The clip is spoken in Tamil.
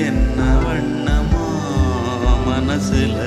என்ன வண்ணமா மனசுல?